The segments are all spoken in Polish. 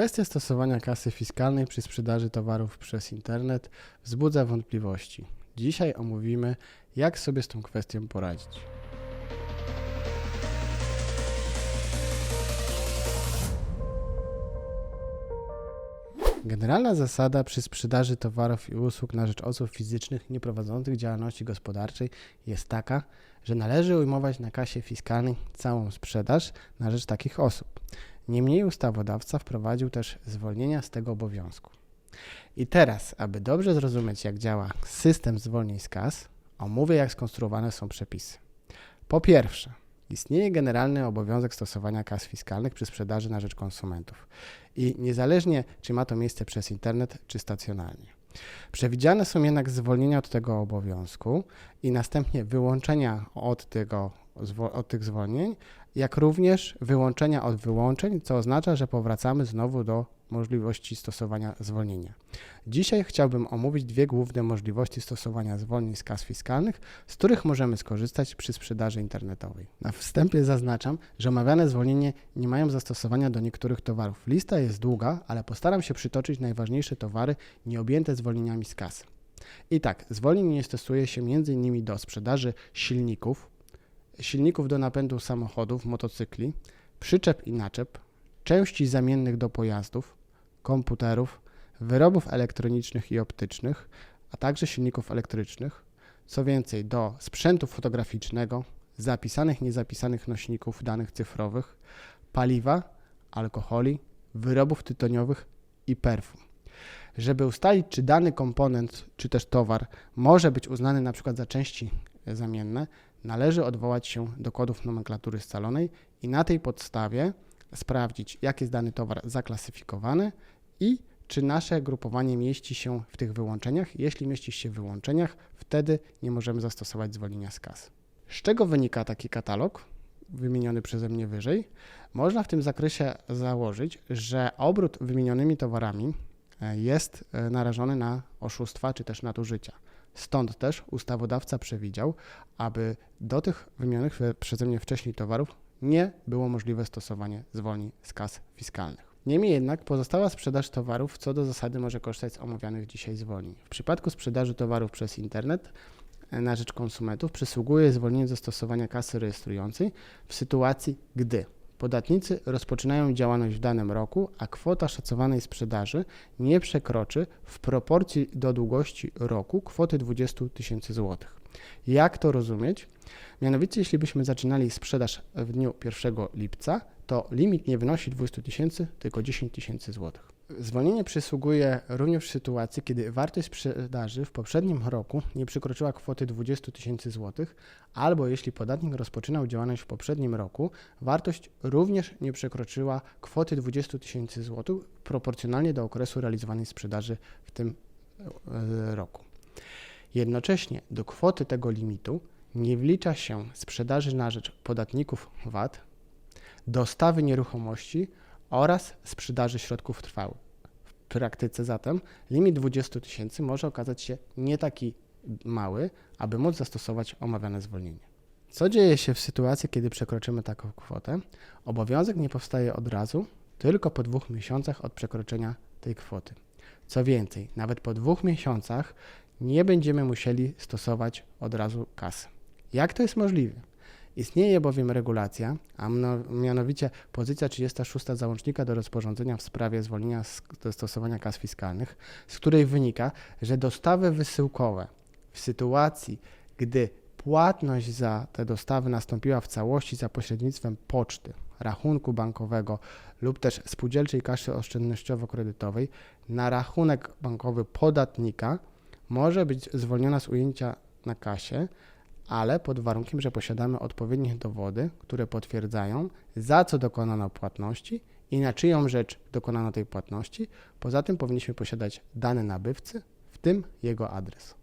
Kwestia stosowania kasy fiskalnej przy sprzedaży towarów przez internet wzbudza wątpliwości. Dzisiaj omówimy, jak sobie z tą kwestią poradzić. Generalna zasada przy sprzedaży towarów i usług na rzecz osób fizycznych nieprowadzących działalności gospodarczej jest taka, że należy ujmować na kasie fiskalnej całą sprzedaż na rzecz takich osób. Niemniej ustawodawca wprowadził też zwolnienia z tego obowiązku. I teraz, aby dobrze zrozumieć, jak działa system zwolnień z kas, omówię, jak skonstruowane są przepisy. Po pierwsze, istnieje generalny obowiązek stosowania kas fiskalnych przy sprzedaży na rzecz konsumentów i niezależnie, czy ma to miejsce przez internet, czy stacjonarnie. Przewidziane są jednak zwolnienia od tego obowiązku i następnie wyłączenia od, tego, od tych zwolnień, jak również wyłączenia od wyłączeń, co oznacza, że powracamy znowu do możliwości stosowania zwolnienia. Dzisiaj chciałbym omówić dwie główne możliwości stosowania zwolnień z kas fiskalnych, z których możemy skorzystać przy sprzedaży internetowej. Na wstępie zaznaczam, że omawiane zwolnienie nie mają zastosowania do niektórych towarów. Lista jest długa, ale postaram się przytoczyć najważniejsze towary nieobjęte zwolnieniami z kas. I tak, zwolnień nie stosuje się m.in. do sprzedaży silników, silników do napędu samochodów, motocykli, przyczep i naczep, części zamiennych do pojazdów, komputerów, wyrobów elektronicznych i optycznych, a także silników elektrycznych. Co więcej, do sprzętu fotograficznego, zapisanych niezapisanych nośników danych cyfrowych, paliwa, alkoholi, wyrobów tytoniowych i perfum. Żeby ustalić, czy dany komponent, czy też towar może być uznany na przykład za części zamienne, należy odwołać się do kodów nomenklatury scalonej i na tej podstawie sprawdzić, jak jest dany towar zaklasyfikowany i czy nasze grupowanie mieści się w tych wyłączeniach. Jeśli mieści się w wyłączeniach, wtedy nie możemy zastosować zwolnienia z kas. Z czego wynika taki katalog wymieniony przeze mnie wyżej? Można w tym zakresie założyć, że obrót wymienionymi towarami e, jest e, narażony na oszustwa czy też nadużycia. Stąd też ustawodawca przewidział, aby do tych wymienionych przeze mnie wcześniej towarów nie było możliwe stosowanie zwolnień z kas fiskalnych. Niemniej jednak pozostała sprzedaż towarów co do zasady może korzystać z omawianych dzisiaj zwolnień. W przypadku sprzedaży towarów przez internet e, na rzecz konsumentów przysługuje zwolnienie ze stosowania kasy rejestrującej w sytuacji, gdy podatnicy rozpoczynają działalność w danym roku, a kwota szacowanej sprzedaży nie przekroczy w proporcji do długości roku kwoty 20 tysięcy złotych. Jak to rozumieć? Mianowicie, jeśli byśmy zaczynali sprzedaż w dniu 1 lipca, to limit nie wynosi 20 tysięcy, tylko 10 tysięcy złotych. Zwolnienie przysługuje również w sytuacji, kiedy wartość sprzedaży w poprzednim roku nie przekroczyła kwoty 20 tysięcy złotych, albo jeśli podatnik rozpoczynał działalność w poprzednim roku, wartość również nie przekroczyła kwoty 20 tysięcy złotych proporcjonalnie do okresu realizowanej sprzedaży w tym e, roku. Jednocześnie do kwoty tego limitu nie wlicza się sprzedaży na rzecz podatników VAT, dostawy nieruchomości oraz sprzedaży środków trwałych. W praktyce zatem limit 20 tysięcy może okazać się nie taki mały, aby móc zastosować omawiane zwolnienie. Co dzieje się w sytuacji, kiedy przekroczymy taką kwotę? Obowiązek nie powstaje od razu, tylko po dwóch miesiącach od przekroczenia tej kwoty. Co więcej, nawet po dwóch miesiącach nie będziemy musieli stosować od razu kasy. Jak to jest możliwe? Istnieje bowiem regulacja, a mianowicie pozycja 36 załącznika do rozporządzenia w sprawie zwolnienia z stosowania kas fiskalnych, z której wynika, że dostawy wysyłkowe w sytuacji, gdy płatność za te dostawy nastąpiła w całości za pośrednictwem poczty, rachunku bankowego lub też spółdzielczej kasy oszczędnościowo-kredytowej na rachunek bankowy podatnika może być zwolniona z ujęcia na kasie, ale pod warunkiem, że posiadamy odpowiednie dowody, które potwierdzają, za co dokonano płatności i na czyją rzecz dokonano tej płatności. Poza tym powinniśmy posiadać dane nabywcy, w tym jego adres.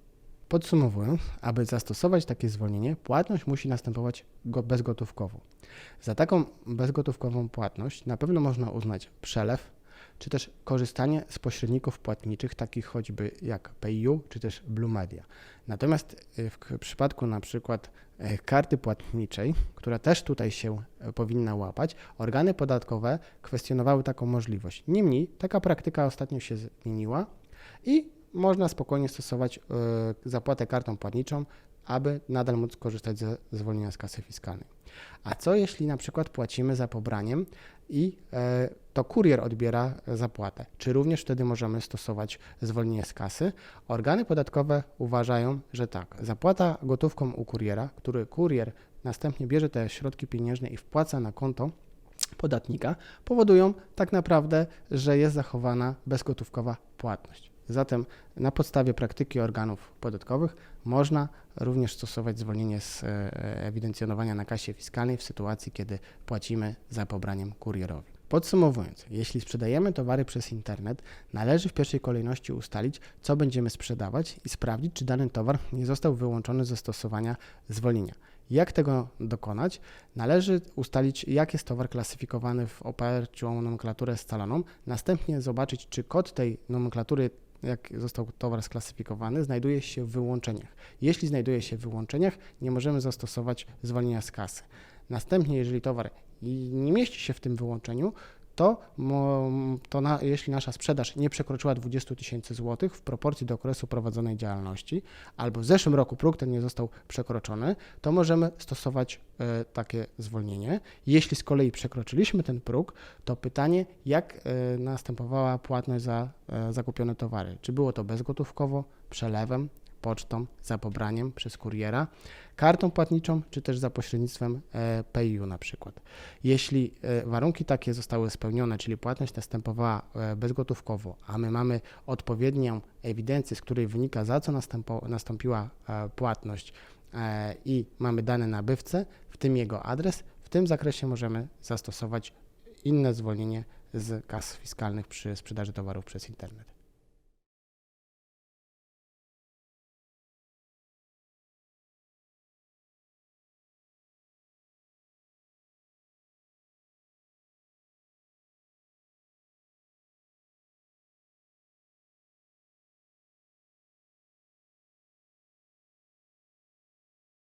Podsumowując, aby zastosować takie zwolnienie, płatność musi następować go bezgotówkowo. Za taką bezgotówkową płatność na pewno można uznać przelew, czy też korzystanie z pośredników płatniczych, takich choćby jak PayU czy też Blue Media. Natomiast y, w przypadku na przykład e, karty płatniczej, która też tutaj się e, powinna łapać, organy podatkowe kwestionowały taką możliwość. Niemniej taka praktyka ostatnio się zmieniła i można spokojnie stosować e, zapłatę kartą płatniczą, aby nadal móc korzystać ze zwolnienia z kasy fiskalnej. A co jeśli na przykład płacimy za pobraniem i e, to kurier odbiera zapłatę? Czy również wtedy możemy stosować zwolnienie z kasy? Organy podatkowe uważają, że tak, zapłata gotówką u kuriera, który kurier następnie bierze te środki pieniężne i wpłaca na konto podatnika, powodują tak naprawdę, że jest zachowana bezgotówkowa płatność. Zatem na podstawie praktyki organów podatkowych można również stosować zwolnienie z e, ewidencjonowania na kasie fiskalnej w sytuacji, kiedy płacimy za pobraniem kurierowi. Podsumowując, jeśli sprzedajemy towary przez internet, należy w pierwszej kolejności ustalić, co będziemy sprzedawać i sprawdzić, czy dany towar nie został wyłączony ze stosowania zwolnienia. Jak tego dokonać? Należy ustalić, jak jest towar klasyfikowany w oparciu o nomenklaturę scaloną, następnie zobaczyć, czy kod tej nomenklatury jak został towar sklasyfikowany, znajduje się w wyłączeniach. Jeśli znajduje się w wyłączeniach, nie możemy zastosować zwolnienia z kasy. Następnie, jeżeli towar nie mieści się w tym wyłączeniu, to, to na, jeśli nasza sprzedaż nie przekroczyła 20 tysięcy złotych w proporcji do okresu prowadzonej działalności, albo w zeszłym roku próg ten nie został przekroczony, to możemy stosować e, takie zwolnienie. Jeśli z kolei przekroczyliśmy ten próg, to pytanie, jak e, następowała płatność za e, zakupione towary. Czy było to bezgotówkowo, przelewem, pocztą, za pobraniem przez kuriera, kartą płatniczą, czy też za pośrednictwem e, PayU na przykład. Jeśli e, warunki takie zostały spełnione, czyli płatność następowała e, bezgotówkowo, a my mamy odpowiednią ewidencję, z której wynika za co nastąpiła płatność i mamy dane nabywcę, w tym jego adres, w tym zakresie możemy zastosować inne zwolnienie z kas fiskalnych przy sprzedaży towarów przez internet.